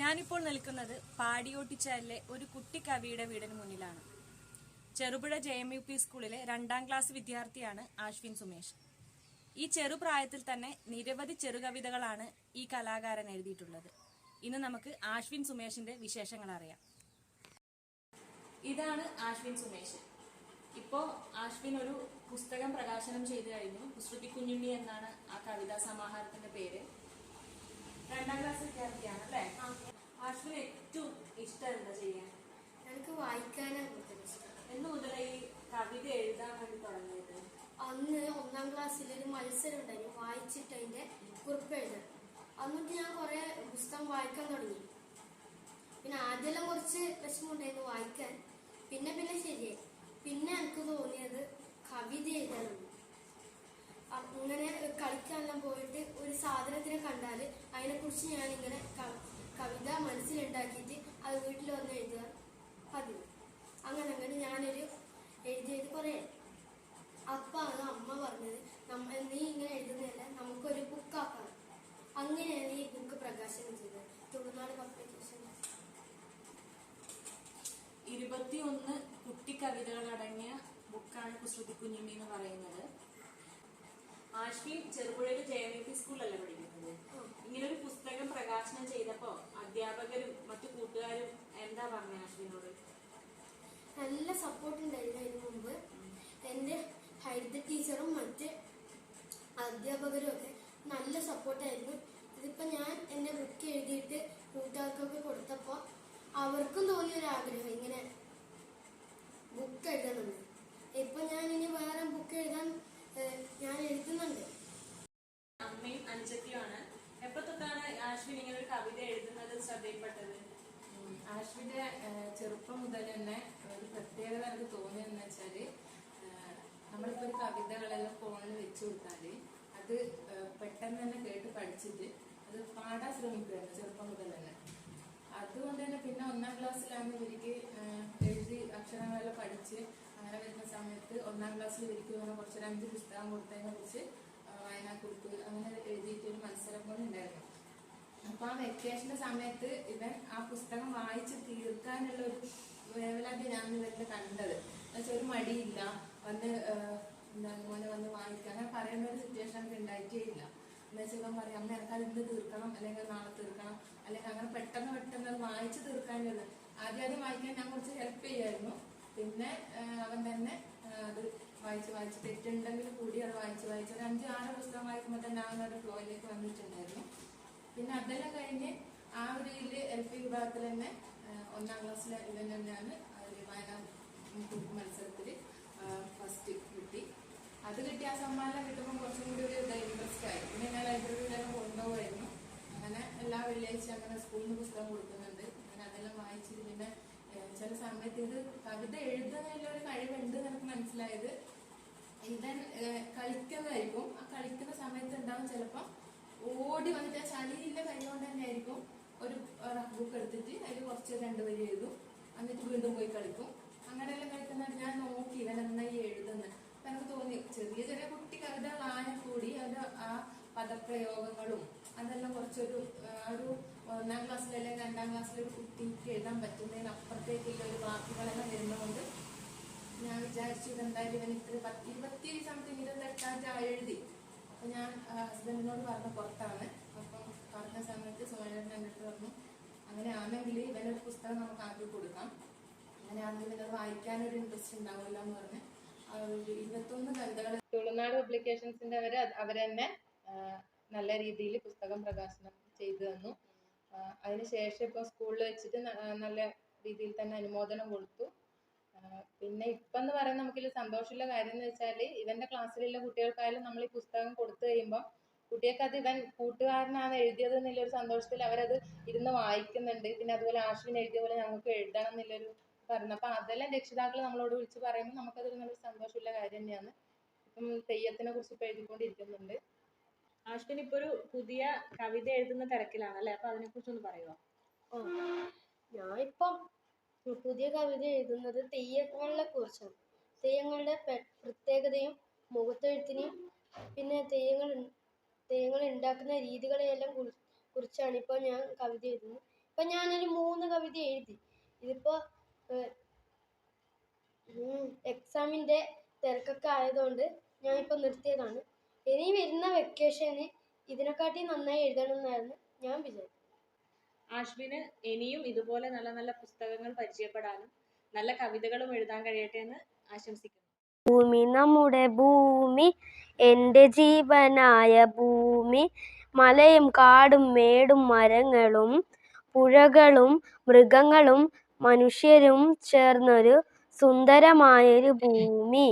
ഞാനിപ്പോൾ നിൽക്കുന്നത് പാടിയോട്ടിച്ചാലിലെ ഒരു കുട്ടി കവിയുടെ വീടിന് മുന്നിലാണ്. Cherupuzha J M U P സ്കൂളിലെ രണ്ടാം ക്ലാസ് വിദ്യാർത്ഥിയാണ് ആശ്വിൻ സുമേഷ്. ഈ ചെറുപ്രായത്തിൽ തന്നെ നിരവധി ചെറുകവിതകളാണ് ഈ കലാകാരൻ എഴുതിയിട്ടുള്ളത്. ഇന്ന് നമുക്ക് ആശ്വിൻ സുമേഷിന്റെ വിശേഷങ്ങൾ അറിയാം. ഇതാണ് ആശ്വിൻ സുമേഷ്. ഇപ്പോ ആശ്വിൻ ഒരു പുസ്തകം പ്രകാശനം ചെയ്തു കഴിഞ്ഞു. കുസൃതി കുഞ്ഞുണ്ണി എന്നാണ് ആ കവിതാ സമാഹാരത്തിന്റെ പേര്. രണ്ടാം ക്ലാസ് വിദ്യാർത്ഥിയാണ് അല്ലേ? ആശ്വിന് ഏറ്റവും ഇഷ്ടം എന്താ ചെയ്യാൻ? എനിക്ക് വായിക്കാനാണ് കൂടുതൽ ഇഷ്ടം. എന്ന് മുതൽ ഈ കവിത എഴുതാൻ വേണ്ടി തുടങ്ങിയത്? അന്ന് ഒന്നാം ക്ലാസ്സിൽ ഒരു മത്സരം ഉണ്ടായിരുന്നു വായിച്ചിട്ട് അതിന്റെ കുറിപ്പ് എഴുതാൻ. അന്നിട്ട് ഞാൻ കുറെ പുസ്തകം വായിക്കാൻ തുടങ്ങി. പിന്നെ ആദ്യമെല്ലാം കുറച്ച് വിഷമമുണ്ടായിരുന്നു വായിക്കാൻ. പിന്നെ പിന്നെ ശരിയായി. പിന്നെ എനിക്ക് തോന്നിയത് കവിത എഴുതാനുണ്ട് അങ്ങനെ കളിക്കാനെല്ലാം പോയിട്ട് ഒരു സാധനത്തിനെ അതിനെ അതിനെക്കുറിച്ച് ഞാനിങ്ങനെ ഇങ്ങനെ കവിത മനസ്സിലുണ്ടാക്കിയിട്ട് അത് വീട്ടിൽ വന്ന് എഴുതുക. പതിവ്. അങ്ങനെ അങ്ങനെ ഞാനൊരു എഴുതി എഴുതി കുറേ. അപ്പൊ അത് അമ്മ പറഞ്ഞത് നമ്മൾ നീ ഇങ്ങനെ എഴുതുന്നില്ല നമുക്കൊരു ബുക്കാക്കണം അങ്ങനെയാണ് ഈ ബുക്ക് പ്രകാശനം ചെയ്തത്. തുളുനാട് പബ്ലിക്കേഷൻ. ഇരുപത്തിയൊന്ന് കുട്ടി കവിതകൾ അടങ്ങിയ ബുക്കാണ് കുസൃതി കുഞ്ഞുണ്ണി എന്ന് പറയുന്നത്. ആശ്വിൻ ചെറുപുഴയിൽ ജെ എം പി സ്കൂളല്ലേ പുസ്തകം ചെയ്തപ്പോ അധ്യാപകരും മറ്റു കൂട്ടുകാരും എന്താ പറഞ്ഞ അശ്വിനോട്? നല്ല സപ്പോർട്ട് ഉണ്ടായിരുന്നു അതിന് മുമ്പ്. എന്റെ ഹരിത ടീച്ചറും മറ്റ് അധ്യാപകരും ഒക്കെ നല്ല സപ്പോർട്ടായിരുന്നു ഇതിപ്പോൾ ഞാൻ എന്റെ ബുക്ക് എഴുതിയിട്ട് കൂട്ടുകാർക്കൊക്കെ കൊടുത്തപ്പോൾ അവർക്കും തോന്നിയ ഒരു ആഗ്രഹം ഇങ്ങനെ ബുക്ക് എഴുതണമെന്ന്. ഇപ്പൊ ഞാൻ ഇനി വേറെ ബുക്ക് എഴുതാൻ ഞാൻ എഴുതുന്നുണ്ട്. അമ്മയും അനുജത്തിയുമാണ് എപ്പോ തൊട്ടാണ് ആശ്വിൻ ഇങ്ങനെ കവിത എഴുതുന്നത് ശ്രദ്ധയിൽപ്പെട്ടത് ഉം. ചെറുപ്പം മുതൽ തന്നെ ഒരു പ്രത്യേകത എനിക്ക് തോന്നിയെന്ന് വെച്ചാൽ നമ്മളിപ്പോ ഒരു കവിതകളെല്ലാം ഫോണിൽ വെച്ചു കൊടുത്താൽ അത് പെട്ടെന്ന് തന്നെ കേട്ട് പഠിച്ചിട്ട് അത് പാടാൻ ശ്രമിക്കുകയാണ് ചെറുപ്പം മുതൽ തന്നെ അതുകൊണ്ട് തന്നെ പിന്നെ ഒന്നാം ക്ലാസ്സിലാണ് ഇവർക്ക് എഴുതി അക്ഷരങ്ങളെല്ലാം പഠിച്ച് അങ്ങനെ വരുന്ന സമയത്ത് ഒന്നാം ക്ലാസ്സിൽ ഇവർക്ക് കുറച്ചൊരു അഞ്ച് പുസ്തകം കൊടുത്തതിനെ കുറിച്ച് വായനാക്കുറിപ്പ് അങ്ങനെ എഴുതിയിട്ട് ഒരു മത്സരം പോലെ ഉണ്ടായിരുന്നു. അപ്പൊ ആ വെക്കേഷന്റെ സമയത്ത് ഇവൻ ആ പുസ്തകം വായിച്ച് തീർക്കാനുള്ള ഒരു വേവലാതി ഞാൻ ഇവരുടെ കണ്ടത്. എന്നുവെച്ചാൽ ഒരു മടിയില്ല. വന്ന് എന്താ മോനെ വന്ന് വായിക്കാൻ. അങ്ങനെ പറയുന്ന ഒരു സിറ്റുവേഷൻ അവർ ഉണ്ടായിട്ടേ ഇല്ല. എന്നുവെച്ചാൽ പറയാം പറയും അമ്മ എനിക്കത് ഇന്ന് തീർക്കണം. അല്ലെങ്കിൽ നാളെ തീർക്കണം. അല്ലെങ്കിൽ അങ്ങനെ പെട്ടെന്ന് പെട്ടെന്ന് അത് വായിച്ച് തീർക്കാനുള്ളത് ആദ്യം ആദ്യം വായിക്കാൻ ഞാൻ കുറച്ച് ഹെൽപ്പ് ചെയ്യായിരുന്നു. പിന്നെ അവൻ തന്നെ അത് വായിച്ച് വായിച്ച് തെറ്റുണ്ടെങ്കിൽ കൂടി അത് വായിച്ച് വായിച്ച് ഒരു അഞ്ച് ആറ് പുസ്തകം വായിക്കുമ്പോൾ തന്നെ ആ ഒരു ഫ്ലോയിലേക്ക് വന്നിട്ടുണ്ടായിരുന്നു. പിന്നെ അതെല്ലാം കഴിഞ്ഞ് ആ ഒരു ഇതിൽ എൽ പി വിഭാഗത്തിൽ തന്നെ ഒന്നാം ക്ലാസ്സിലെ ഇവൻ തന്നെയാണ് ഒരു വായന മത്സരത്തിൽ ഫസ്റ്റ് കിട്ടി. അത് കിട്ടി ആ സമ്മാനം കിട്ടുമ്പോൾ കുറച്ചും കൂടി ഒരു ഇൻട്രസ്റ്റ് ആയി. പിന്നെ ഞാൻ ലൈബ്രറിയിലൊക്കെ കൊണ്ടുപോകുമായിരുന്നു അങ്ങനെ എല്ലാ വെള്ളിയാഴ്ച അങ്ങനെ സ്കൂളിൽ നിന്ന് പുസ്തകം കൊടുക്കുന്നുണ്ട്. അങ്ങനെ അതെല്ലാം വായിച്ചിട്ട് പിന്നെ ചില സമയത്ത് ഇത് കവിത എഴുതുന്നതിലൊരു കഴിവുണ്ട് എന്ന് എനിക്ക് മനസ്സിലായത് ഇവൻ കളിക്കുന്നതായിരിക്കും. ആ കളിക്കുന്ന സമയത്ത് ഉണ്ടാവും ചിലപ്പോൾ ഓടി വന്നിട്ട് ആ ചളിയില്ല കൈകൊണ്ട് തന്നെ ആയിരിക്കും ഒരു റഫ് ബുക്ക് എടുത്തിട്ട് അതിൽ കുറച്ച് രണ്ട് വരി എഴുതും. എന്നിട്ട് വീണ്ടും പോയി കളിക്കും. അങ്ങനെയെല്ലാം കളിക്കുന്നത് ഞാൻ നോക്കി ഇവൻ നന്നായി എഴുതുന്നത് അപ്പം എനിക്ക് തോന്നി ചെറിയ ചെറിയ കുട്ടി കവിതകളായാൽ കൂടി അത് ആ പദപ്രയോഗങ്ങളും അതെല്ലാം കുറച്ചൊരു ഒരു ഒന്നാം ക്ലാസ്സിലല്ലേ രണ്ടാം ക്ലാസ്സിലെ ഒരു കുട്ടിക്ക് എഴുതാൻ പറ്റുന്നതിന് അപ്പുറത്തേക്കുള്ള ഒരു വാക്കുകളെല്ലാം വരുന്നതുകൊണ്ട് ഞാൻ വിചാരിച്ചു ഇതെന്തായാലും ഇവൻ ഇത്ര പത്തി ഇരുപത്തി സംതിങ് ഇരുപത്തെട്ടാം എഴുതി അപ്പൊ ഞാൻ ഹസ്ബൻഡിനോട് പറഞ്ഞ പുറത്താണ്. അപ്പം പറഞ്ഞ സമയത്ത് സോനേട്ടൻ എന്റെ പറഞ്ഞു അങ്ങനെ ആണെങ്കിൽ ഇവനൊരു പുസ്തകം നമുക്ക് ആക്കി കൊടുക്കാം. അങ്ങനെ ആണെങ്കിൽ ഇവനത് വായിക്കാനൊരു ഇൻട്രസ്റ്റ് ഉണ്ടാവില്ല എന്ന് പറഞ്ഞ് ഇരുപത്തൊന്ന് കവിതകൾ തുളുനാട് പബ്ലിക്കേഷൻസിന്റെ അവർ അവരെന്നെ നല്ല രീതിയിൽ പുസ്തകം പ്രകാശനം ചെയ്തു തന്നു. അതിനുശേഷം ഇപ്പോൾ സ്കൂളിൽ വെച്ചിട്ട് നല്ല രീതിയിൽ തന്നെ അനുമോദനം കൊടുത്തു. പിന്നെ ഇപ്പം എന്ന് പറയുന്നത് നമുക്കിതിൽ സന്തോഷമുള്ള കാര്യം എന്ന് വെച്ചാൽ ഇവന്റെ ക്ലാസ്സിലുള്ള കുട്ടികൾക്കായാലും നമ്മൾ ഈ പുസ്തകം കൊടുത്തു കഴിയുമ്പോൾ കുട്ടികൾക്ക് അത് ഇവൻ കൂട്ടുകാരനാണ് എഴുതിയത് എന്നുള്ളൊരു സന്തോഷത്തിൽ അവരത് ഇരുന്ന് വായിക്കുന്നുണ്ട്. പിന്നെ അതുപോലെ ആശ്വിൻ എഴുതിയ പോലെ ഞങ്ങൾക്ക് എഴുതണം എന്നുള്ളൊരു പറഞ്ഞു. അപ്പം അതെല്ലാം രക്ഷിതാക്കൾ നമ്മളോട് വിളിച്ച് പറയുമ്പോൾ നമുക്കതൊരു നല്ലൊരു സന്തോഷമുള്ള കാര്യം തന്നെയാണ്. ഇപ്പം തെയ്യത്തിനെ കുറിച്ച് ഇപ്പം എഴുതിക്കൊണ്ടിരിക്കുന്നുണ്ട്. ആശ്വിൻ ഇപ്പൊ ഒരു പുതിയ കവിത എഴുതുന്ന തിരക്കിലാണ് അല്ലെ അപ്പൊ അതിനെ കുറിച്ചൊന്ന് പറയുമോ ഞാൻ ഇപ്പം പുതിയ കവിത എഴുതുന്നത് തെയ്യങ്ങളെ കുറിച്ചാണ്. തെയ്യങ്ങളുടെ പ്രത്യേകതയും മുഖത്തെഴുത്തിനെയും പിന്നെ തെയ്യങ്ങൾ തെയ്യങ്ങൾ ഉണ്ടാക്കുന്ന രീതികളെയെല്ലാം കുറി- കുറിച്ചാണ് ഇപ്പോൾ ഞാൻ കവിത എഴുതുന്നത്. ഇപ്പൊ ഞാനൊരു മൂന്ന് കവിത എഴുതി. ഇതിപ്പോ എക്സാമിന്റെ തിരക്കൊക്കെ ആയതുകൊണ്ട് ഞാൻ ഇപ്പൊ നിർത്തിയതാണ്. ഇനി വരുന്ന വെക്കേഷന് ഇതിനെക്കാട്ടി നന്നായി എഴുതണം എന്നായിരുന്നു ഞാൻ വിചാരിച്ചത്. ആഷ്വിന് ഇനിയും ഇതുപോലെ നല്ല നല്ല പുസ്തകങ്ങൾ പരിചയപ്പെടാനും നല്ല കവിതകളും എഴുതാൻ കഴിയട്ടെ എന്ന് ആശംസിക്കുന്നു. ഭൂമി നമ്മുടെ ഭൂമി എന്റെ ജീവനായ ഭൂമി. മലയും കാടും മേടും മരങ്ങളും പുഴകളും മൃഗങ്ങളും മനുഷ്യരും ചേർന്നൊരു സുന്ദരമായൊരു ഭൂമി.